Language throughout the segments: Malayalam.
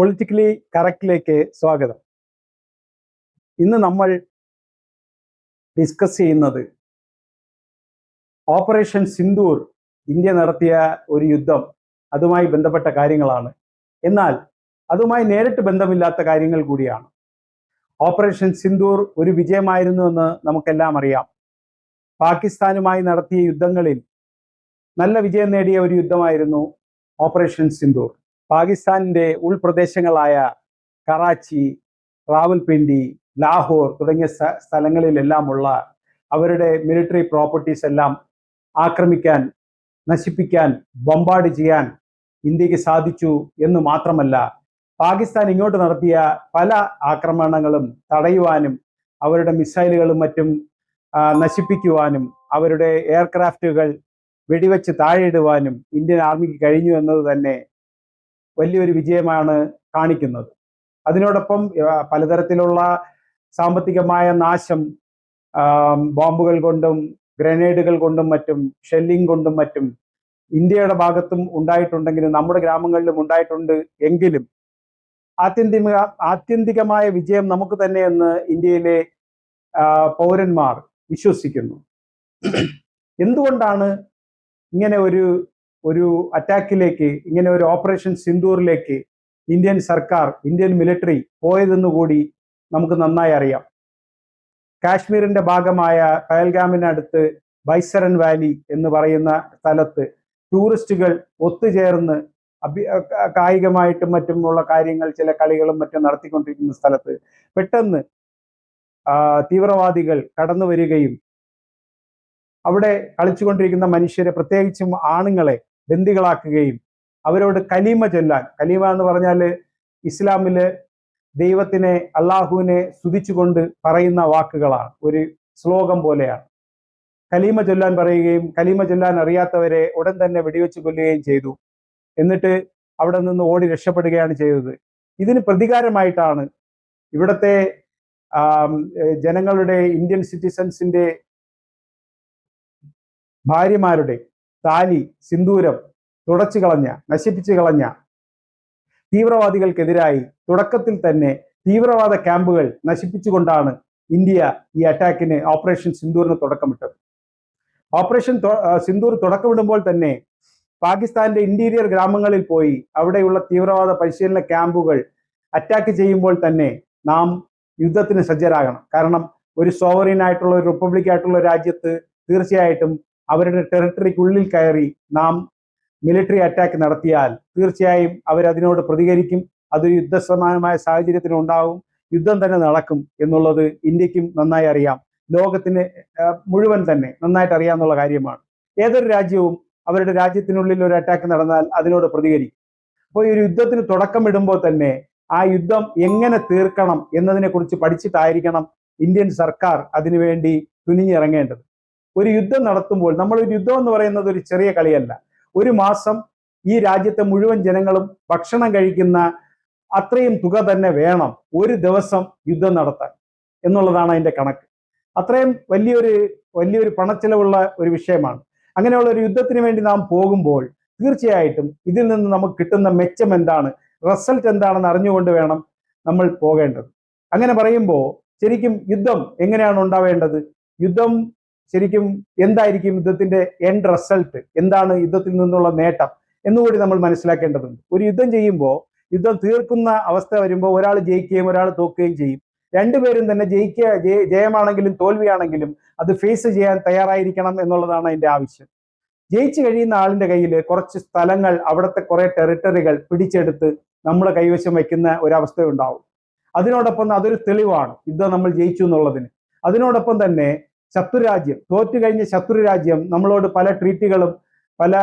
പൊളിറ്റിക്കലി കറക്റ്റിലേക്ക് സ്വാഗതം. ഇന്ന് നമ്മൾ ഡിസ്കസ് ചെയ്യുന്നത് ഓപ്പറേഷൻ സിന്ദൂർ ഇന്ത്യ നടത്തിയ ഒരു യുദ്ധം അതുമായി ബന്ധപ്പെട്ട കാര്യങ്ങളാണ്. എന്നാൽ അതുമായി നേരിട്ട് ബന്ധമില്ലാത്ത കാര്യങ്ങൾ കൂടിയാണ്. ഓപ്പറേഷൻ സിന്ദൂർ ഒരു വിജയമായിരുന്നു എന്ന് നമുക്കെല്ലാം അറിയാം. പാകിസ്ഥാനുമായി നടത്തിയ യുദ്ധങ്ങളിൽ നല്ല വിജയം നേടിയ ഒരു യുദ്ധമായിരുന്നു ഓപ്പറേഷൻ സിന്ദൂർ പാകിസ്ഥാനിന്റെ ഉൾപ്രദേശങ്ങളായ കറാച്ചി റാവൽപിണ്ടി ലാഹോർ തുടങ്ങിയ സ്ഥ- സ്ഥലങ്ങളിലെല്ലാമുള്ള അവരുടെ മിലിറ്ററി പ്രോപ്പർട്ടീസ് എല്ലാം ആക്രമിക്കാൻ നശിപ്പിക്കാൻ ബോംബാർഡ് ചെയ്യാൻ ഇന്ത്യയ്ക്ക് സാധിച്ചു എന്ന് മാത്രമല്ല പാകിസ്ഥാൻ ഇങ്ങോട്ട് നടത്തിയ പല ആക്രമണങ്ങളും തടയുവാനും അവരുടെ മിസൈലുകളും മറ്റും നശിപ്പിക്കുവാനും അവരുടെ എയർക്രാഫ്റ്റുകൾ വെടിവെച്ച് താഴെയിടുവാനും ഇന്ത്യൻ ആർമിക്ക് കഴിഞ്ഞു എന്നത് തന്നെ വലിയൊരു വിജയമാണ് കാണിക്കുന്നത്. അതിനോടൊപ്പം പലതരത്തിലുള്ള സാമ്പത്തികമായ നാശം ബോംബുകൾ കൊണ്ടും ഗ്രനേഡുകൾ കൊണ്ടും മറ്റും ഷെല്ലിംഗ് കൊണ്ടും മറ്റും ഇന്ത്യയുടെ ഭാഗത്തും ഉണ്ടായിട്ടുണ്ടെങ്കിലും നമ്മുടെ ഗ്രാമങ്ങളിലും ഉണ്ടായിട്ടുണ്ട് എങ്കിലും ആത്യന്തിക ആത്യന്തികമായ വിജയം നമുക്ക് തന്നെയെന്ന് ഇന്ത്യയിലെ പൗരന്മാർ വിശ്വസിക്കുന്നു. എന്തുകൊണ്ടാണ് ഇങ്ങനെ ഒരു ഒരു അറ്റാക്കിലേക്ക് ഇങ്ങനെ ഒരു ഓപ്പറേഷൻ സിന്ദൂറിലേക്ക് ഇന്ത്യൻ സർക്കാർ ഇന്ത്യൻ മിലിറ്ററി പോയതെന്ന് കൂടി നമുക്ക് നന്നായി അറിയാം. കാശ്മീരിന്റെ ഭാഗമായ പയൽഗാമിനടുത്ത് ബൈസരൻ വാലി എന്ന് പറയുന്ന സ്ഥലത്ത് ടൂറിസ്റ്റുകൾ ഒത്തുചേർന്ന് അഭി കായികമായിട്ടും മറ്റുമുള്ള കാര്യങ്ങൾ ചില കളികളും മറ്റും നടത്തിക്കൊണ്ടിരിക്കുന്ന സ്ഥലത്ത് പെട്ടെന്ന് തീവ്രവാദികൾ കടന്നു വരികയും അവിടെ കളിച്ചുകൊണ്ടിരിക്കുന്ന മനുഷ്യരെ പ്രത്യേകിച്ചും ആണുങ്ങളെ ബന്ദികളാക്കുകയും അവരോട് കലീമ ചൊല്ലാൻ. കലീമ എന്ന് പറഞ്ഞാൽ ഇസ്ലാമിൽ ദൈവത്തിനെ അള്ളാഹുവിനെ സ്തുതിച്ചുകൊണ്ട് പറയുന്ന വാക്കുകളാണ്. ഒരു ശ്ലോകം പോലെയാണ്. കലീമ ചൊല്ലാൻ പറയുകയും കലീമ ചൊല്ലാൻ അറിയാത്തവരെ ഉടൻ തന്നെ വെടിവെച്ച് കൊല്ലുകയും ചെയ്തു. എന്നിട്ട് അവിടെ നിന്ന് ഓടി രക്ഷപ്പെടുകയാണ് ചെയ്തത്. ഇതിന് പ്രതികാരമായിട്ടാണ് ഇവിടത്തെ ജനങ്ങളുടെ ഇന്ത്യൻ സിറ്റിസൻസിന്റെ ഭാര്യമാരുടെ താലി സിന്ദൂരം തുടച്ചു കളഞ്ഞ നശിപ്പിച്ചു കളഞ്ഞ തീവ്രവാദികൾക്കെതിരായി തുടക്കത്തിൽ തന്നെ തീവ്രവാദ ക്യാമ്പുകൾ നശിപ്പിച്ചുകൊണ്ടാണ് ഇന്ത്യ ഈ അറ്റാക്കിന് ഓപ്പറേഷൻ സിന്ദൂറിന് തുടക്കമിട്ടത്. ഓപ്പറേഷൻ സിന്ദൂർ തുടക്കമിടുമ്പോൾ തന്നെ പാകിസ്ഥാന്റെ ഇന്റീരിയർ ഗ്രാമങ്ങളിൽ പോയി അവിടെയുള്ള തീവ്രവാദ പരിശീലന ക്യാമ്പുകൾ അറ്റാക്ക് ചെയ്യുമ്പോൾ തന്നെ നാം യുദ്ധത്തിന് സജ്ജരാകണം. കാരണം ഒരു സോവറിൻ ആയിട്ടുള്ള ഒരു റിപ്പബ്ലിക് ആയിട്ടുള്ള രാജ്യത്ത് തീർച്ചയായിട്ടും അവരുടെ ടെറിട്ടറിക്കുള്ളിൽ കയറി നാം മിലിറ്ററി അറ്റാക്ക് നടത്തിയാൽ തീർച്ചയായും അവരതിനോട് പ്രതികരിക്കും. അതൊരു യുദ്ധസമാനമായ സാഹചര്യത്തിന് ഉണ്ടാവും. യുദ്ധം തന്നെ നടക്കും എന്നുള്ളത് ഇന്ത്യക്കും നന്നായി അറിയാം. ലോകത്തിന് മുഴുവൻ തന്നെ നന്നായിട്ട് അറിയാമെന്നുള്ള കാര്യമാണ്. ഏതൊരു രാജ്യവും അവരുടെ രാജ്യത്തിനുള്ളിൽ ഒരു അറ്റാക്ക് നടന്നാൽ അതിനോട് പ്രതികരിക്കും. അപ്പോൾ ഈ ഒരു യുദ്ധത്തിന് തുടക്കമിടുമ്പോൾ തന്നെ ആ യുദ്ധം എങ്ങനെ തീർക്കണം എന്നതിനെക്കുറിച്ച് പഠിച്ചിട്ടായിരിക്കണം ഇന്ത്യൻ സർക്കാർ അതിനുവേണ്ടി തുനിഞ്ഞിറങ്ങേണ്ടത്. ഒരു യുദ്ധം നടത്തുമ്പോൾ നമ്മൾ ഒരു യുദ്ധം എന്ന് പറയുന്നത് ഒരു ചെറിയ കളിയല്ല. ഒരു മാസം ഈ രാജ്യത്തെ മുഴുവൻ ജനങ്ങളും ഭക്ഷണം കഴിക്കുന്ന അത്രയും തുക തന്നെ വേണം ഒരു ദിവസം യുദ്ധം നടത്താൻ എന്നുള്ളതാണ് അതിന്റെ കണക്ക്. അത്രയും വലിയൊരു വലിയൊരു പണച്ചെലവുള്ള ഒരു വിഷയമാണ്. അങ്ങനെയുള്ള ഒരു യുദ്ധത്തിന് വേണ്ടി നാം പോകുമ്പോൾ തീർച്ചയായിട്ടും ഇതിൽ നിന്ന് നമുക്ക് കിട്ടുന്ന മെച്ചം എന്താണ്? റിസൾട്ട് എന്താണെന്ന് അറിഞ്ഞുകൊണ്ട് വേണം നമ്മൾ പോകേണ്ടത്. അങ്ങനെ പറയുമ്പോൾ ശരിക്കും യുദ്ധം എങ്ങനെയാണ് ഉണ്ടാവേണ്ടത്? യുദ്ധം ശരിക്കും എന്തായിരിക്കും യുദ്ധത്തിന്റെ എൻഡ് റിസൾട്ട് എന്താണ് യുദ്ധത്തിൽ നിന്നുള്ള നേട്ടം? എന്നുകൂടി നമ്മൾ മനസ്സിലാക്കേണ്ടതുണ്ട്. ഒരു യുദ്ധം ചെയ്യുമ്പോൾ യുദ്ധം തീർക്കുന്ന അവസ്ഥ വരുമ്പോൾ ഒരാൾ ജയിക്കുകയും ഒരാൾ തോക്കുകയും ചെയ്യും. രണ്ടുപേരും തന്നെ ജയിക്കുക ജയമാണെങ്കിലും തോൽവിയാണെങ്കിലും അത് ഫേസ് ചെയ്യാൻ തയ്യാറായിരിക്കണം എന്നുള്ളതാണ് അതിന്റെ ആവശ്യം. ജയിച്ചു കഴിയുന്ന ആളിന്റെ കയ്യിൽ കുറച്ച് സ്ഥലങ്ങൾ അവിടുത്തെ കുറെ ടെറിട്ടറികൾ പിടിച്ചെടുത്ത് നമ്മുടെ കൈവശം വയ്ക്കുന്ന ഒരവസ്ഥ ഉണ്ടാവും അതിനോടൊപ്പം അതൊരു തെളിവാണ്. യുദ്ധം നമ്മൾ ജയിച്ചു എന്നുള്ളതിന്. അതിനോടൊപ്പം തന്നെ ശത്രുരാജ്യം തോറ്റു കഴിഞ്ഞ ശത്രുരാജ്യം നമ്മളോട് പല ട്രീറ്റുകളും പല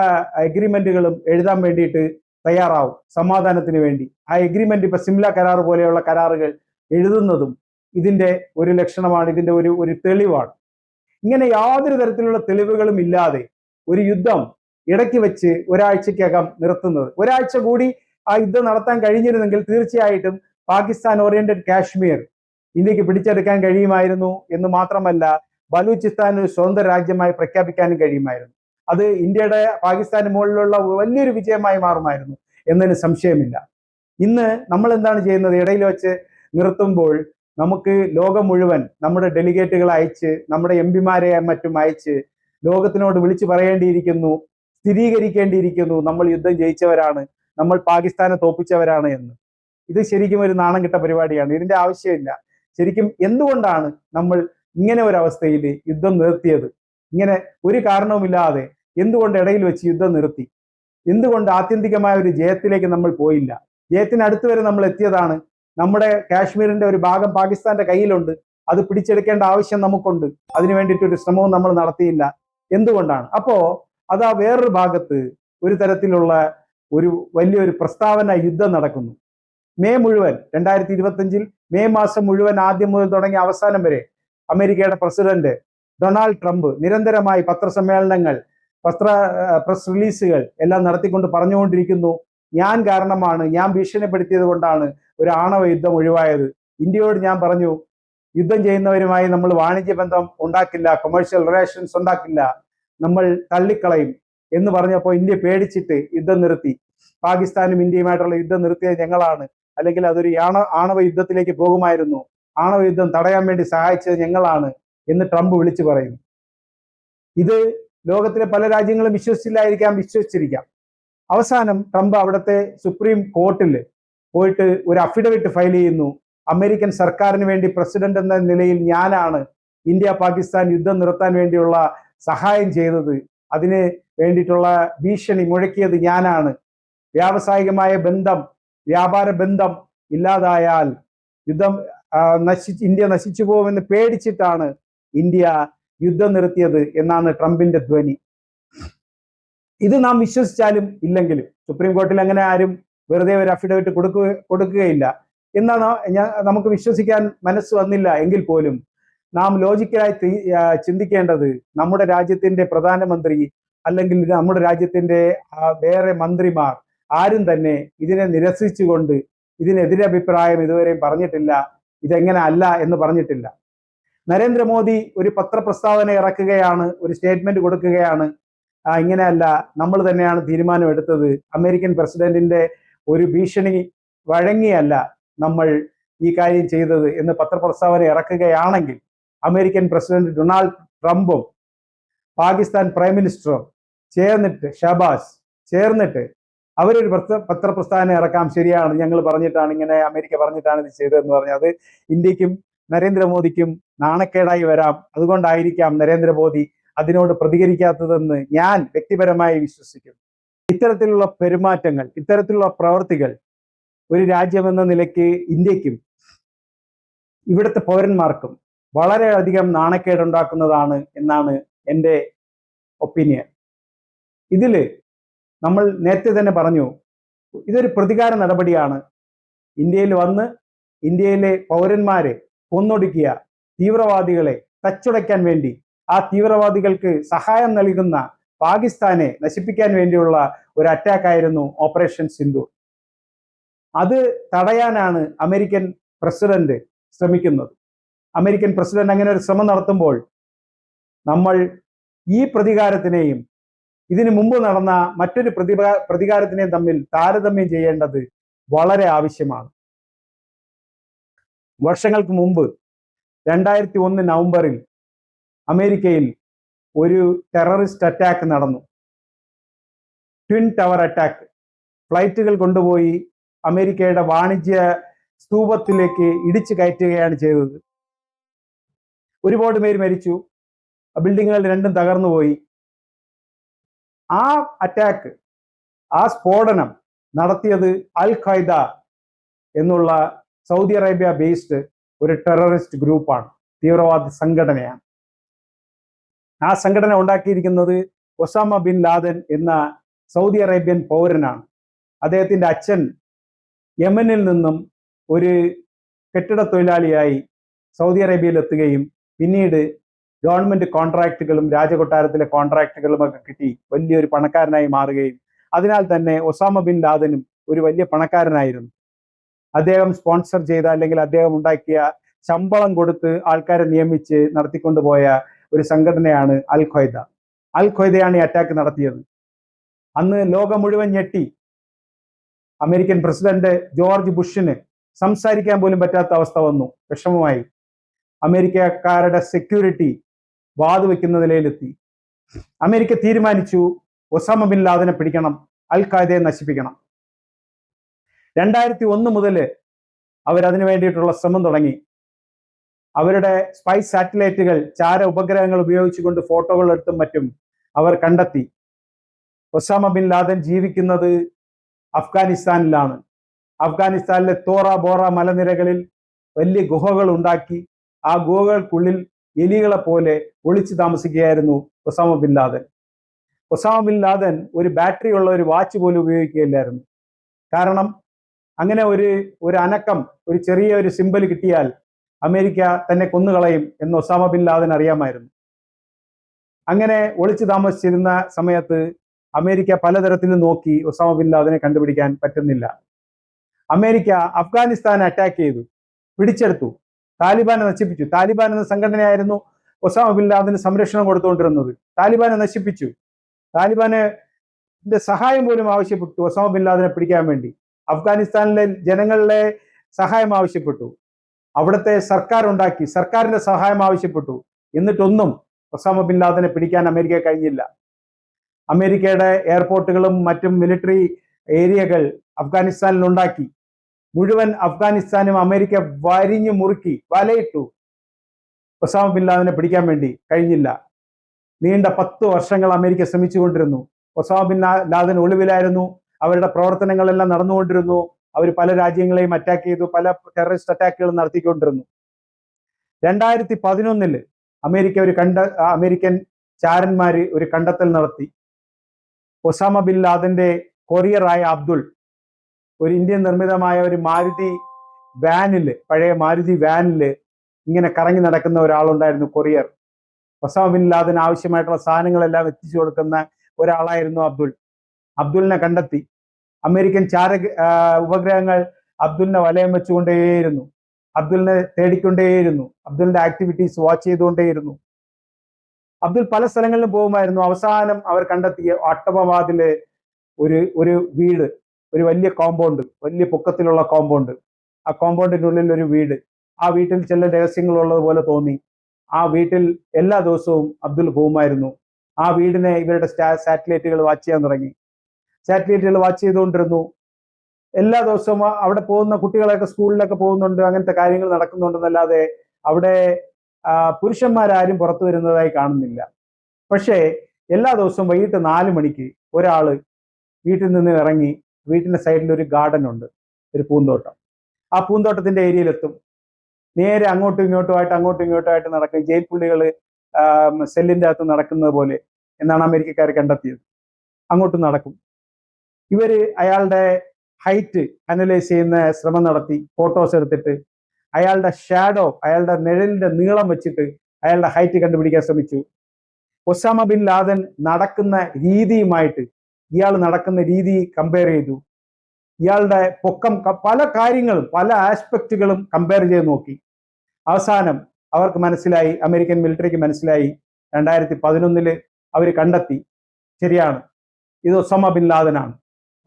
എഗ്രിമെന്റുകളും എഴുതാൻ വേണ്ടിയിട്ട് തയ്യാറാവും സമാധാനത്തിന് വേണ്ടി. ആ എഗ്രിമെന്റ് ഇപ്പൊ സിംല കരാർ പോലെയുള്ള കരാറുകൾ എഴുതുന്നതും ഇതിന്റെ ഒരു ലക്ഷണമാണ് ഇതിന്റെ ഒരു ഒരു തെളിവാണ്. ഇങ്ങനെ യാതൊരു തരത്തിലുള്ള തെളിവുകളും ഇല്ലാതെ ഒരു യുദ്ധം ഇടയ്ക്ക് വെച്ച് ഒരാഴ്ചക്കകം നിർത്തുന്നത്. ഒരാഴ്ച കൂടി ആ യുദ്ധം നടത്താൻ കഴിഞ്ഞിരുന്നെങ്കിൽ തീർച്ചയായിട്ടും പാകിസ്ഥാൻ ഓറിയന്റഡ് കാശ്മീർ ഇന്ത്യയ്ക്ക് പിടിച്ചെടുക്കാൻ കഴിയുമായിരുന്നു എന്ന് മാത്രമല്ല ബലൂചിസ്ഥാൻ ഒരു സ്വതന്ത്ര രാജ്യമായി പ്രഖ്യാപിക്കാനും കഴിയുമായിരുന്നു. അത് ഇന്ത്യയുടെ പാകിസ്ഥാന് മുകളിലുള്ള വലിയൊരു വിജയമായി മാറുമായിരുന്നു എന്നതിന് സംശയമില്ല. ഇന്ന് നമ്മൾ എന്താണ് ചെയ്യുന്നത്? ഇടയിൽ വെച്ച് നിർത്തുമ്പോൾ നമുക്ക് ലോകം മുഴുവൻ നമ്മുടെ ഡെലിഗേറ്റുകൾ അയച്ച് നമ്മുടെ എം പിമാരെ മറ്റും അയച്ച് ലോകത്തിനോട് വിളിച്ചു പറയേണ്ടിയിരിക്കുന്നു സ്ഥിരീകരിക്കേണ്ടിയിരിക്കുന്നു നമ്മൾ യുദ്ധം ജയിച്ചവരാണ് നമ്മൾ പാകിസ്ഥാനെ തോപ്പിച്ചവരാണ് എന്ന്. ഇത് ശരിക്കും ഒരു നാണം കിട്ട പരിപാടിയാണ്. ഇതിന്റെ ആവശ്യമില്ല. ശരിക്കും എന്തുകൊണ്ടാണ് നമ്മൾ ഇങ്ങനെ ഒരവസ്ഥയിൽ യുദ്ധം നിർത്തിയത്. ഇങ്ങനെ ഒരു കാരണവുമില്ലാതെ എന്തുകൊണ്ട് ഇടയിൽ വെച്ച് യുദ്ധം നിർത്തി? എന്തുകൊണ്ട് ആത്യന്തികമായ ഒരു ജയത്തിലേക്ക് നമ്മൾ പോയില്ല? ജയത്തിനടുത്ത് വരെ നമ്മൾ എത്തിയതാണ്. നമ്മുടെ കാശ്മീരിന്റെ ഒരു ഭാഗം പാകിസ്ഥാന്റെ കയ്യിലുണ്ട്. അത് പിടിച്ചെടുക്കേണ്ട ആവശ്യം നമുക്കുണ്ട്. അതിനു വേണ്ടിയിട്ട് ഒരു ശ്രമവും നമ്മൾ നടത്തിയില്ല. എന്തുകൊണ്ടാണ്? അപ്പോ അതാ വേറൊരു ഭാഗത്ത് ഒരു തരത്തിലുള്ള ഒരു വലിയൊരു പ്രസ്താവന യുദ്ധം നടക്കുന്നു. മെയ് മുഴുവൻ രണ്ടായിരത്തി ഇരുപത്തഞ്ചിൽ മെയ് മാസം മുഴുവൻ ആദ്യം മുതൽ തുടങ്ങി അവസാനം വരെ അമേരിക്കയുടെ പ്രസിഡന്റ് ഡൊണാൾഡ് ട്രംപ് നിരന്തരമായി പത്രസമ്മേളനങ്ങൾ പത്ര പ്രസ് റിലീസുകൾ എല്ലാം നടത്തിക്കൊണ്ട് പറഞ്ഞുകൊണ്ടിരിക്കുന്നു. ഞാൻ കാരണമാണ് ഞാൻ ഭീഷണിപ്പെടുത്തിയത് കൊണ്ടാണ് ഒരു ആണവ യുദ്ധം ഒഴിവായത്. ഇന്ത്യയോട് ഞാൻ പറഞ്ഞു യുദ്ധം ചെയ്യുന്നവരുമായി നമ്മൾ വാണിജ്യ ബന്ധം ഉണ്ടാക്കില്ല കൊമേഴ്ഷ്യൽ റിലേഷൻസ് ഉണ്ടാക്കില്ല നമ്മൾ തള്ളിക്കളയും എന്ന് പറഞ്ഞപ്പോൾ ഇന്ത്യ പേടിച്ചിട്ട് യുദ്ധം നിർത്തി. പാകിസ്ഥാനും ഇന്ത്യയുമായിട്ടുള്ള യുദ്ധം നിർത്തിയത് ഞങ്ങളാണ്. അല്ലെങ്കിൽ അതൊരു ആണ ആണവ യുദ്ധത്തിലേക്ക് പോകുമായിരുന്നു. ആണവ യുദ്ധം തടയാൻ വേണ്ടി സഹായിച്ചത് ഞങ്ങളാണ് എന്ന് ട്രംപ് വിളിച്ചു പറയുന്നു ഇത് ലോകത്തിലെ പല രാജ്യങ്ങളും വിശ്വസിച്ചില്ലായിരിക്കാം വിശ്വസിച്ചിരിക്കാം. അവസാനം ട്രംപ് അവിടുത്തെ സുപ്രീം കോർട്ടിൽ പോയിട്ട് ഒരു അഫിഡവിറ്റ് ഫയൽ ചെയ്യുന്നു. അമേരിക്കൻ സർക്കാരിന് വേണ്ടി പ്രസിഡന്റ് എന്ന നിലയിൽ ഞാനാണ് ഇന്ത്യ പാകിസ്ഥാൻ യുദ്ധം നിർത്താൻ വേണ്ടിയുള്ള സഹായം ചെയ്തത്. അതിന് വേണ്ടിയിട്ടുള്ള ഭീഷണി മുഴക്കിയത് ഞാനാണ്. വ്യാവസായികമായ ബന്ധം വ്യാപാര ബന്ധം ഇല്ലാതായാൽ യുദ്ധം നശി ഇന്ത്യ നശിച്ചു പോകുമെന്ന് പേടിച്ചിട്ടാണ് ഇന്ത്യ യുദ്ധം നിർത്തിയത് എന്നാണ് ട്രംപിന്റെ ധ്വനി. ഇത് നാം വിശ്വസിച്ചാലും ഇല്ലെങ്കിലും സുപ്രീം കോർട്ടിൽ അങ്ങനെ ആരും വെറുതെ ഒരു അഫിഡവിറ്റ് കൊടുക്കുക കൊടുക്കുകയില്ല. എന്നാ നമുക്ക് വിശ്വസിക്കാൻ മനസ്സ് വന്നില്ല എങ്കിൽ പോലും നാം ലോജിക്കലായി ചിന്തിക്കേണ്ടത് നമ്മുടെ രാജ്യത്തിന്റെ പ്രധാനമന്ത്രി അല്ലെങ്കിൽ നമ്മുടെ രാജ്യത്തിന്റെ വേറെ മന്ത്രിമാർ ആരും തന്നെ ഇതിനെ നിരസിച്ചുകൊണ്ട് ഇതിനെതിരെ അഭിപ്രായം ഇതുവരെയും പറഞ്ഞിട്ടില്ല. ഇതെങ്ങനെ അല്ല എന്ന് പറഞ്ഞിട്ടില്ല. നരേന്ദ്രമോദി ഒരു പത്രപ്രസ്താവന ഇറക്കുകയാണ് ഒരു സ്റ്റേറ്റ്മെന്റ് കൊടുക്കുകയാണ്. ഇങ്ങനെയല്ല നമ്മൾ തന്നെയാണ് തീരുമാനം എടുത്തത് അമേരിക്കൻ പ്രസിഡന്റിന്റെ ഒരു ഭീഷണി വഴങ്ങിയല്ല നമ്മൾ ഈ കാര്യം ചെയ്തത് എന്ന് പത്രപ്രസ്താവന ഇറക്കുകയാണെങ്കിൽ അമേരിക്കൻ പ്രസിഡന്റ് ഡൊണാൾഡ് ട്രംപും പാകിസ്ഥാൻ പ്രൈം മിനിസ്റ്ററും ചേർന്നിട്ട് ഷബാസ് ചേർന്നിട്ട് അവരൊരു പത്ര പത്രപ്രസ്താവന ഇറക്കാം ശരിയാണ്. ഞങ്ങൾ പറഞ്ഞിട്ടാണ് ഇങ്ങനെ അമേരിക്ക പറഞ്ഞിട്ടാണ് ഇത് ചെയ്തതെന്ന് പറഞ്ഞത് ഇന്ത്യക്കും നരേന്ദ്രമോദിക്കും നാണക്കേടായി വരാം. അതുകൊണ്ടായിരിക്കാം നരേന്ദ്രമോദി അതിനോട് പ്രതികരിക്കാത്തതെന്ന് ഞാൻ വ്യക്തിപരമായി വിശ്വസിക്കുന്നു. ഇത്തരത്തിലുള്ള പെരുമാറ്റങ്ങൾ ഇത്തരത്തിലുള്ള പ്രവർത്തികൾ ഒരു രാജ്യമെന്ന നിലയ്ക്ക് ഇന്ത്യക്കും ഇവിടുത്തെ പൗരന്മാർക്കും വളരെയധികം നാണക്കേടുണ്ടാക്കുന്നതാണ് എന്നാണ് എന്റെ ഒപ്പീനിയൻ. ഇതിൽ നമ്മൾ നേരത്തെ തന്നെ പറഞ്ഞു ഇതൊരു പ്രതികാര നടപടിയാണ്. ഇന്ത്യയിൽ വന്ന് ഇന്ത്യയിലെ പൗരന്മാരെ കൊന്നൊടുക്കിയ തീവ്രവാദികളെ തച്ചുടയ്ക്കാൻ വേണ്ടി ആ തീവ്രവാദികൾക്ക് സഹായം നൽകുന്ന പാകിസ്ഥാനെ നശിപ്പിക്കാൻ വേണ്ടിയുള്ള ഒരു അറ്റാക്ക് ആയിരുന്നു ഓപ്പറേഷൻ സിന്ധു അത് തടയാനാണ് അമേരിക്കൻ പ്രസിഡന്റ് ശ്രമിക്കുന്നത്. അമേരിക്കൻ പ്രസിഡന്റ് അങ്ങനെ ഒരു ശ്രമം നടത്തുമ്പോൾ നമ്മൾ ഈ പ്രതികാരത്തിനെയും ഇതിനു മുമ്പ് നടന്ന മറ്റൊരു പ്രതികാ പ്രതികാരത്തിനെയും തമ്മിൽ താരതമ്യം ചെയ്യേണ്ടത് വളരെ ആവശ്യമാണ്. വർഷങ്ങൾക്ക് മുമ്പ് രണ്ടായിരത്തി ഒന്ന് നവംബറിൽ അമേരിക്കയിൽ ഒരു ടെററിസ്റ്റ് അറ്റാക്ക് നടന്നു. Twin tower attack. ഫ്ലൈറ്റുകൾ കൊണ്ടുപോയി അമേരിക്കയുടെ വാണിജ്യ സ്തൂപത്തിലേക്ക് ഇടിച്ചു കയറ്റുകയാണ് ചെയ്തത്. ഒരുപാട് പേര് മരിച്ചു. ബിൽഡിങ്ങുകൾ രണ്ടും തകർന്നുപോയി. ആ അറ്റാക്ക് ആ സ്ഫോടനം നടത്തിയത് അൽ ഖൈദ എന്നുള്ള സൗദി അറേബ്യ ബേസ്ഡ് ഒരു ടെററിസ്റ്റ് ഗ്രൂപ്പാണ് തീവ്രവാദ സംഘടനയാണ്. ആ സംഘടന ഉണ്ടാക്കിയിരിക്കുന്നത് ഒസാമ ബിൻ ലാദൻ എന്ന സൗദി അറേബ്യൻ പൗരനാണ്. അദ്ദേഹത്തിന്റെ അച്ഛൻ യമനിൽ നിന്നും ഒരു കെട്ടിട തൊഴിലാളിയായി സൗദി അറേബ്യയിൽ എത്തുകയും പിന്നീട് ഗവൺമെന്റ് കോൺട്രാക്റ്റുകളും രാജകൊട്ടാരത്തിലെ കോൺട്രാക്റ്റുകളും ഒക്കെ കിട്ടി വലിയൊരു പണക്കാരനായി മാറുകയും അതിനാൽ തന്നെ ഒസാമ ബിൻ ലാദനും ഒരു വലിയ പണക്കാരനായിരുന്നു. അദ്ദേഹം സ്പോൺസർ ചെയ്ത അല്ലെങ്കിൽ അദ്ദേഹം ഉണ്ടാക്കിയ ശമ്പളം കൊടുത്ത് ആൾക്കാരെ നിയമിച്ച് നടത്തിക്കൊണ്ടുപോയ ഒരു സംഘടനയാണ് അൽ ഖ്വയ്ദ അൽ ഖ്വയ്ദയാണ് ഈ അറ്റാക്ക് നടത്തിയത്. അന്ന് ലോകം മുഴുവൻ ഞെട്ടി. അമേരിക്കൻ പ്രസിഡന്റ് ജോർജ് ബുഷിന് സംസാരിക്കാൻ പോലും പറ്റാത്ത അവസ്ഥ വന്നു. വിഷമമായി. അമേരിക്കക്കാരുടെ സെക്യൂരിറ്റി വാതുവെക്കുന്ന നിലയിലെത്തി. അമേരിക്ക തീരുമാനിച്ചു ഒസാമ ബിൻ ലാദനെ പിടിക്കണം അൽ ഖായ്ദയെ നശിപ്പിക്കണം. രണ്ടായിരത്തി ഒന്ന് മുതൽ അവരതിനു വേണ്ടിയിട്ടുള്ള ശ്രമം തുടങ്ങി. അവരുടെ സ്പൈ സാറ്റലൈറ്റുകൾ ചാര ഉപഗ്രഹങ്ങൾ ഉപയോഗിച്ചുകൊണ്ട് ഫോട്ടോകൾ എടുത്തും മറ്റും അവർ കണ്ടെത്തി. ഒസാമ ബിൻ ലാദൻ ജീവിക്കുന്നത് അഫ്ഗാനിസ്ഥാനിലാണ്. അഫ്ഗാനിസ്ഥാനിലെ തോറ ബോറ മലനിരകളിൽ വലിയ ഗുഹകൾ ഉണ്ടാക്കി ആ ഗുഹകൾക്കുള്ളിൽ എലികളെ പോലെ ഒളിച്ചു താമസിക്കുകയായിരുന്നു Osama bin Laden. Osama bin Laden ഒരു ബാറ്ററി ഉള്ള ഒരു വാച്ച് പോലും ഉപയോഗിക്കുകയില്ലായിരുന്നു. കാരണം അങ്ങനെ ഒരു ഒരു അനക്കം ഒരു ചെറിയ ഒരു സിമ്പൽ കിട്ടിയാൽ അമേരിക്ക തന്നെ കൊന്നുകളയും എന്ന് ഒസാമ ബിൻ ലാദൻ അറിയാമായിരുന്നു. അങ്ങനെ ഒളിച്ചു താമസിച്ചിരുന്ന സമയത്ത് അമേരിക്ക പലതരത്തിൽ നോക്കി ഒസാമ ബിൻ ലാദനെ കണ്ടുപിടിക്കാൻ പറ്റുന്നില്ല. അമേരിക്ക അഫ്ഗാനിസ്ഥാനെ അറ്റാക്ക് ചെയ്തു പിടിച്ചെടുത്തു. താലിബാനെ നശിപ്പിച്ചു. താലിബാൻ എന്ന സംഘടനയായിരുന്നു ഒസാമ ബിൻ ലാദന് സംരക്ഷണം കൊടുത്തുകൊണ്ടിരുന്നത്. താലിബാനെ നശിപ്പിച്ചു. താലിബാന് സഹായം പോലും ആവശ്യപ്പെട്ടു ഒസാമ ബിൻ ലാദനെ പിടിക്കാൻ വേണ്ടി. അഫ്ഗാനിസ്ഥാനിലെ ജനങ്ങളിലെ സഹായം ആവശ്യപ്പെട്ടു. അവിടുത്തെ സർക്കാർ ഉണ്ടാക്കി. സർക്കാരിന്റെ സഹായം ആവശ്യപ്പെട്ടു. എന്നിട്ടൊന്നും ഒസാമ ബിൻ ലാദനെ പിടിക്കാൻ അമേരിക്ക കഴിഞ്ഞില്ല. അമേരിക്കയുടെ എയർപോർട്ടുകളും മറ്റും മിലിറ്ററി ഏരിയകൾ അഫ്ഗാനിസ്ഥാനിൽ ഉണ്ടാക്കി. മുഴുവൻ അഫ്ഗാനിസ്ഥാനും അമേരിക്ക വരിഞ്ഞു മുറുക്കി വലയിട്ടു. ഒസാമ ബിൻ ലാദനെ പിടിക്കാൻ വേണ്ടി കഴിഞ്ഞില്ല. നീണ്ട പത്ത് വർഷങ്ങൾ അമേരിക്ക ശ്രമിച്ചുകൊണ്ടിരുന്നു. ഒസാമ ബിൻ ലാദൻ ഒളിവിലായിരുന്നു. അവരുടെ പ്രവർത്തനങ്ങളെല്ലാം നടന്നുകൊണ്ടിരുന്നു. അവർ പല രാജ്യങ്ങളെയും അറ്റാക്ക് ചെയ്തു പല ടെററിസ്റ്റ് അറ്റാക്കുകൾ നടത്തിക്കൊണ്ടിരുന്നു. രണ്ടായിരത്തി പതിനൊന്നിൽ അമേരിക്ക ഒരു കണ്ട അമേരിക്കൻ ചാരന്മാര് ഒരു കണ്ടെത്തൽ നടത്തി. ഒസാമ ബിൻ ലാദന്റെ കൊറിയറായ അബ്ദുൾ ഒരു ഇന്ത്യൻ നിർമ്മിതമായ ഒരു മാരുതി വാനിൽ പഴയ മാരുതി വാനിൽ ഇങ്ങനെ കറങ്ങി നടക്കുന്ന ഒരാളുണ്ടായിരുന്നു കൊറിയർ. ഒസാമ ബിൻ ലാദന് ആവശ്യമായിട്ടുള്ള സാധനങ്ങളെല്ലാം എത്തിച്ചു കൊടുക്കുന്ന ഒരാളായിരുന്നു അബ്ദുൾ. അബ്ദുലിനെ കണ്ടെത്തി. അമേരിക്കൻ ചാര ഉപഗ്രഹങ്ങൾ അബ്ദുലിനെ വലയം വെച്ചുകൊണ്ടേയിരുന്നു. അബ്ദുലിനെ തേടിക്കൊണ്ടേയിരുന്നു. അബ്ദുലിന്റെ ആക്ടിവിറ്റീസ് വാച്ച് ചെയ്തുകൊണ്ടേയിരുന്നു. അബ്ദുൽ പല സ്ഥലങ്ങളിലും പോകുമായിരുന്നു. അവസാനം അവർ കണ്ടെത്തിയ അട്ടമവാദിലെ ഒരു ഒരു വീട്. ഒരു വലിയ കോമ്പൗണ്ട് വലിയ പൊക്കത്തിലുള്ള കോമ്പൗണ്ട് ആ കോമ്പൗണ്ടിന്റെ ഉള്ളിൽ ഒരു വീട്. ആ വീട്ടിൽ ചില രഹസ്യങ്ങളുള്ളത് പോലെ തോന്നി. ആ വീട്ടിൽ എല്ലാ ദിവസവും അബ്ദുൽ പോകുമായിരുന്നു ആ വീടിനെ ഇവരുടെ സാറ്റലൈറ്റുകൾ വാച്ച് ചെയ്യാൻ തുടങ്ങി. സാറ്റലൈറ്റുകൾ വാച്ച് ചെയ്തുകൊണ്ടിരുന്നു. എല്ലാ ദിവസവും അവിടെ പോകുന്ന കുട്ടികളൊക്കെ സ്കൂളിലൊക്കെ പോകുന്നുണ്ട് അങ്ങനത്തെ കാര്യങ്ങൾ നടക്കുന്നുണ്ടെന്നല്ലാതെ അവിടെ പുരുഷന്മാരാരും പുറത്തു വരുന്നതായി കാണുന്നില്ല. പക്ഷേ എല്ലാ ദിവസവും വൈകിട്ട് നാല് മണിക്ക് ഒരാൾ വീട്ടിൽ നിന്ന് ഇറങ്ങി വീട്ടിന്റെ സൈഡിൽ ഒരു ഗാർഡൻ ഉണ്ട് ഒരു പൂന്തോട്ടം. ആ പൂന്തോട്ടത്തിന്റെ ഏരിയയിലെത്തും നേരെ അങ്ങോട്ടും ഇങ്ങോട്ടുമായിട്ട് അങ്ങോട്ടും ഇങ്ങോട്ടുമായിട്ട് നടക്കും ജയിൽ പുള്ളികൾ സെല്ലിന്റെ അകത്ത് നടക്കുന്നത് പോലെ എന്നാണ് അമേരിക്കക്കാർ കണ്ടെത്തിയത്. അങ്ങോട്ടും നടക്കും. ഇവർ അയാളുടെ ഹൈറ്റ് അനലൈസ് ചെയ്യുന്ന ശ്രമം നടത്തി ഫോട്ടോസ് എടുത്തിട്ട് അയാളുടെ ഷാഡോ അയാളുടെ നിഴലിന്റെ നീളം വെച്ചിട്ട് അയാളുടെ ഹൈറ്റ് കണ്ടുപിടിക്കാൻ ശ്രമിച്ചു. ഒസാമ ബിൻ ലാദൻ നടക്കുന്ന രീതിയുമായിട്ട് ഇയാൾ നടക്കുന്ന രീതി കമ്പയർ ചെയ്തു. ഇയാളുടെ പൊക്കം പല കാര്യങ്ങളും പല ആസ്പെക്റ്റുകളും കമ്പയർ ചെയ്ത് നോക്കി. അവസാനം അവർക്ക് മനസ്സിലായി അമേരിക്കൻ മിലിറ്ററിക്ക് മനസ്സിലായി. രണ്ടായിരത്തി പതിനൊന്നിൽ അവർ കണ്ടെത്തി. ശരിയാണ്. ഇത് ഒസമ ബിൻ ലാദനാണ്.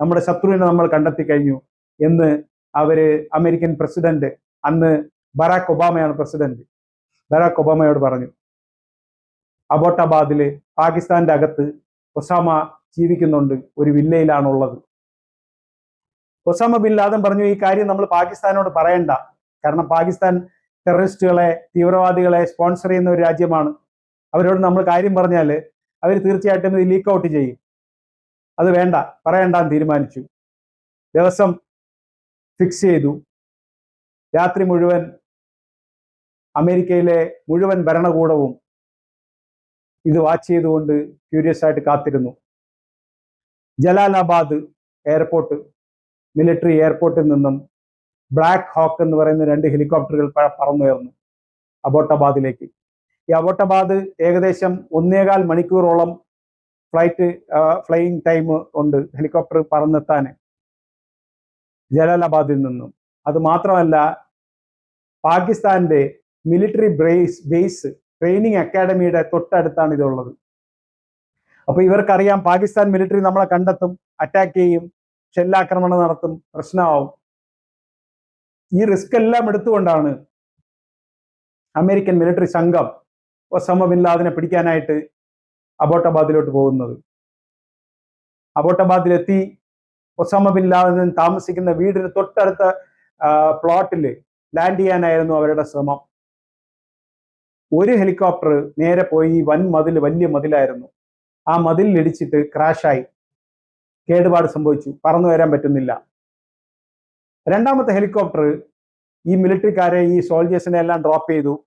നമ്മുടെ ശത്രുവിനെ നമ്മൾ കണ്ടെത്തി കഴിഞ്ഞു എന്ന് അവർ അമേരിക്കൻ പ്രസിഡന്റ് അന്ന് ബറാക്ക് ഒബാമയാണ് പ്രസിഡന്റ് ബറാക്ക് ഒബാമയോട് പറഞ്ഞു. അബോട്ടാബാദിൽ പാകിസ്ഥാന്റെ അകത്ത് ഒസാമ ജീവിക്കുന്നുണ്ട്. ഒരു വില്ലയിലാണുള്ളത്. ഒസാമ ബിൻ ലാദൻ പറഞ്ഞു ഈ കാര്യം നമ്മൾ പാകിസ്ഥാനോട് പറയണ്ട. കാരണം പാകിസ്ഥാൻ ടെററിസ്റ്റുകളെ തീവ്രവാദികളെ സ്പോൺസർ ചെയ്യുന്ന ഒരു രാജ്യമാണ്. അവരോട് നമ്മൾ കാര്യം പറഞ്ഞാൽ അവർ തീർച്ചയായിട്ടും ഇത് ലീക്ക് ഔട്ട് ചെയ്യും. അത് വേണ്ട പറയണ്ടെന്ന് തീരുമാനിച്ചു. ദിവസം ഫിക്സ് ചെയ്തു. രാത്രി മുഴുവൻ അമേരിക്കയിലെ മുഴുവൻ ഭരണകൂടവും ഇത് വാച്ച് ചെയ്തുകൊണ്ട് ക്യൂരിയസ് ആയിട്ട് കാത്തിരുന്നു. ജലാലാബാദ് എയർപോർട്ട് മിലിറ്ററി എയർപോർട്ടിൽ നിന്നും ബ്ലാക്ക് ഹോക്ക് എന്ന് പറയുന്ന രണ്ട് ഹെലികോപ്റ്ററുകൾ പറന്നുയർന്നു അബോട്ടാബാദിലേക്ക്. ഈ അബോട്ടാബാദ് ഏകദേശം ഒന്നേകാൽ മണിക്കൂറോളം ഫ്ലൈറ്റ് ഫ്ലൈയിങ് ടൈം ഉണ്ട് ഹെലികോപ്റ്റർ പറന്നെത്താൻ ജലാലാബാദിൽ നിന്നും. അത് മാത്രമല്ല പാകിസ്ഥാന്റെ മിലിറ്ററി ബ്രേസ് ബേസ് ട്രെയിനിങ് അക്കാഡമിയുടെ തൊട്ടടുത്താണ് ഇതുള്ളത്. അപ്പൊ ഇവർക്കറിയാം പാകിസ്ഥാൻ മിലിറ്ററി നമ്മളെ കണ്ടെത്തും അറ്റാക്ക് ചെയ്യും ഷെല്ലാക്രമണം നടത്തും പ്രശ്നമാവും. ഈ റിസ്ക് എല്ലാം എടുത്തുകൊണ്ടാണ് അമേരിക്കൻ മിലിറ്ററി സംഘം ഒസമ ബിൻ ലാദനെ പിടിക്കാനായിട്ട് അബോട്ടബാദിലോട്ട് പോകുന്നത്. അബോട്ടബാദിലെത്തി ഒസാമ ബിൻ താമസിക്കുന്ന വീടിന് തൊട്ടടുത്ത പ്ലോട്ടിൽ ലാൻഡ് ചെയ്യാനായിരുന്നു അവരുടെ ശ്രമം. ഒരു ഹെലികോപ്റ്റർ നേരെ പോയി വൻ മതിൽ വലിയ മതിലായിരുന്നു. ആ മതിലിടിച്ചിട്ട് ക്രാഷായി കേടുപാട് സംഭവിച്ചു. പറന്നു വരാൻ പറ്റുന്നില്ല. രണ്ടാമത്തെ ഹെലികോപ്റ്റർ ഈ മിലിറ്ററിക്കാരെ ഈ സോൾജേഴ്സിനെ എല്ലാം ഡ്രോപ്പ് ചെയ്തു.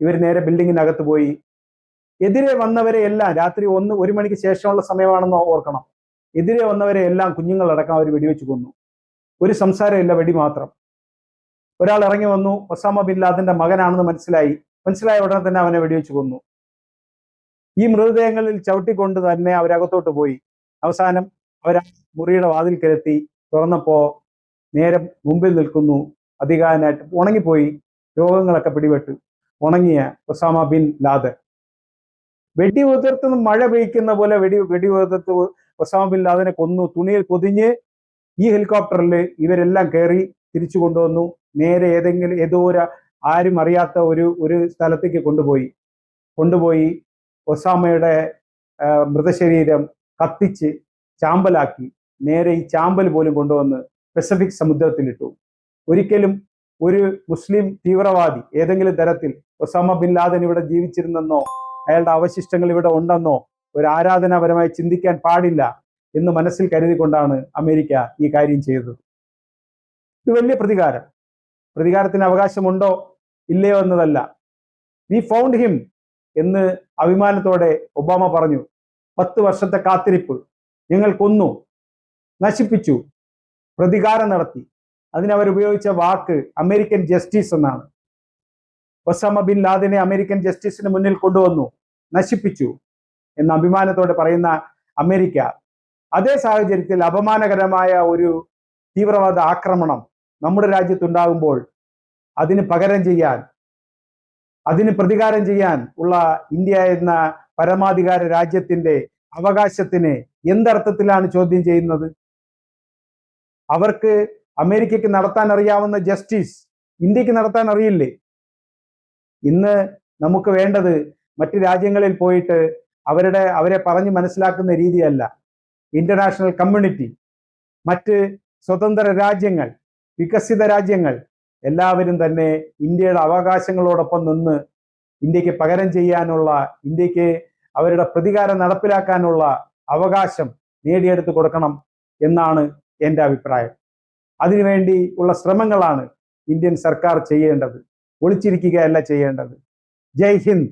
ഇവർ നേരെ ബിൽഡിങ്ങിനകത്ത് പോയി. എതിരെ വന്നവരെ എല്ലാം രാത്രി ഒന്ന് ഒരു മണിക്ക് ശേഷമുള്ള സമയമാണെന്ന് ഓർക്കണം. എതിരെ വന്നവരെ എല്ലാം കുഞ്ഞുങ്ങളടക്കം അവർ വെടിവെച്ച് കൊന്നു. ഒരു സംസാരമില്ല വെടി മാത്രം. ഒരാൾ ഇറങ്ങി വന്നു. ഒസാമ ബിൻ മകനാണെന്ന് മനസ്സിലായി. മനസ്സിലായ ഉടനെ തന്നെ അവനെ വെടിവെച്ച് കൊന്നു. ഈ മൃതദേഹങ്ങളിൽ ചവിട്ടിക്കൊണ്ട് തന്നെ അവരകത്തോട്ട് പോയി. അവസാനം അവർ മുറിയുടെ വാതിൽ വാതിൽക്കലെത്തി തുറന്നപ്പോ നേരെ മുമ്പിൽ നിൽക്കുന്നു. അധികാരനായിട്ട് ഉണങ്ങിപ്പോയി. രോഗങ്ങളൊക്കെ പിടിപെട്ടു. ഉണങ്ങിയ ഒസാമ ബിൻ ലാദൻ. വെടി ഉതിർത്ത് മഴ പെയ്ക്കുന്ന പോലെ വെടി വെടി ഉതിർത്ത് ഒസാമ ബിൻ ലാദനെ കൊന്നു. തുണിയിൽ പൊതിഞ്ഞ് ഈ ഹെലികോപ്റ്ററിൽ ഇവരെല്ലാം കയറി തിരിച്ചു കൊണ്ടുവന്നു. നേരെ ഏതെങ്കിലും ഏതോ ഒരു ആരും അറിയാത്ത ഒരു ഒരു സ്ഥലത്തേക്ക് കൊണ്ടുപോയി. കൊണ്ടുപോയി. ഒസാമയുടെ മൃതശരീരം കത്തിച്ച് ചാമ്പലാക്കി. നേരെ ഈ ചാമ്പൽ പോലും കൊണ്ടുവന്ന് പസഫിക് സമുദ്രത്തിലിട്ടു. ഒരിക്കലും ഒരു മുസ്ലിം തീവ്രവാദി ഏതെങ്കിലും തരത്തിൽ ഒസാമ ബിൻ ലാദൻ ഇവിടെ ജീവിച്ചിരുന്നെന്നോ അയാളുടെ അവശിഷ്ടങ്ങൾ ഇവിടെ ഉണ്ടെന്നോ ഒരു ആരാധനാപരമായി ചിന്തിക്കാൻ പാടില്ല എന്ന് മനസ്സിൽ കരുതിക്കൊണ്ടാണ് അമേരിക്ക ഈ കാര്യം ചെയ്തത്. ഇത് വലിയ പ്രതികാരം. പ്രതികാരത്തിന് അവകാശമുണ്ടോ? ഇല്ലയോ എന്നതല്ല. വി ഫൗണ്ട് ഹിം എന്ന് അഭിമാനത്തോടെ ഒബാമ പറഞ്ഞു. പത്ത് വർഷത്തെ കാത്തിരിപ്പ് ഞങ്ങൾ കൊന്നു നശിപ്പിച്ചു പ്രതികാരം നടത്തി. അതിനവർ ഉപയോഗിച്ച വാക്ക് അമേരിക്കൻ ജസ്റ്റിസ് എന്നാണ്. ഒസാമ ബിൻ ലാദിനെ അമേരിക്കൻ ജസ്റ്റിസിന് മുന്നിൽ കൊണ്ടുവന്നു നശിപ്പിച്ചു എന്ന് അഭിമാനത്തോടെ പറയുന്ന അമേരിക്ക. അതേ സാഹചര്യത്തിൽ അപമാനകരമായ ഒരു തീവ്രവാദ ആക്രമണം നമ്മുടെ രാജ്യത്തുണ്ടാകുമ്പോൾ അതിന് പകരം ചെയ്യാൻ അതിന് പ്രതികാരം ചെയ്യാൻ ഉള്ള ഇന്ത്യ എന്ന പരമാധികാര രാജ്യത്തിന്റെ അവകാശത്തിനെ എന്തർത്ഥത്തിലാണ് ചോദ്യം ചെയ്യുന്നത്? അവർക്ക് അമേരിക്കയ്ക്ക് നടത്താൻ അറിയാവുന്ന ജസ്റ്റിസ് ഇന്ത്യയ്ക്ക് നടത്താൻ അറിയില്ലേ? ഇന്ന് നമുക്ക് വേണ്ടത് മറ്റു രാജ്യങ്ങളിൽ പോയിട്ട് അവരുടെ അവരെ പറഞ്ഞു മനസ്സിലാക്കുന്ന രീതിയല്ല. ഇന്റർനാഷണൽ കമ്മ്യൂണിറ്റി മറ്റ് സ്വതന്ത്ര രാജ്യങ്ങൾ വികസിത രാജ്യങ്ങൾ എല്ലാവരും തന്നെ ഇന്ത്യയുടെ അവകാശങ്ങളോടൊപ്പം നിന്ന് ഇന്ത്യയ്ക്ക് പകരം ചെയ്യാനുള്ള ഇന്ത്യയ്ക്ക് അവരുടെ പ്രതികാരം നടപ്പിലാക്കാനുള്ള അവകാശം നേടിയെടുത്ത് കൊടുക്കണം എന്നാണ് എന്റെ അഭിപ്രായം. അതിനുവേണ്ടി ഉള്ള ശ്രമങ്ങളാണ് ഇന്ത്യൻ സർക്കാർ ചെയ്യേണ്ടത്. ഒളിച്ചിരിക്കുകയല്ല ചെയ്യേണ്ടത്. ജയ് ഹിന്ദ്.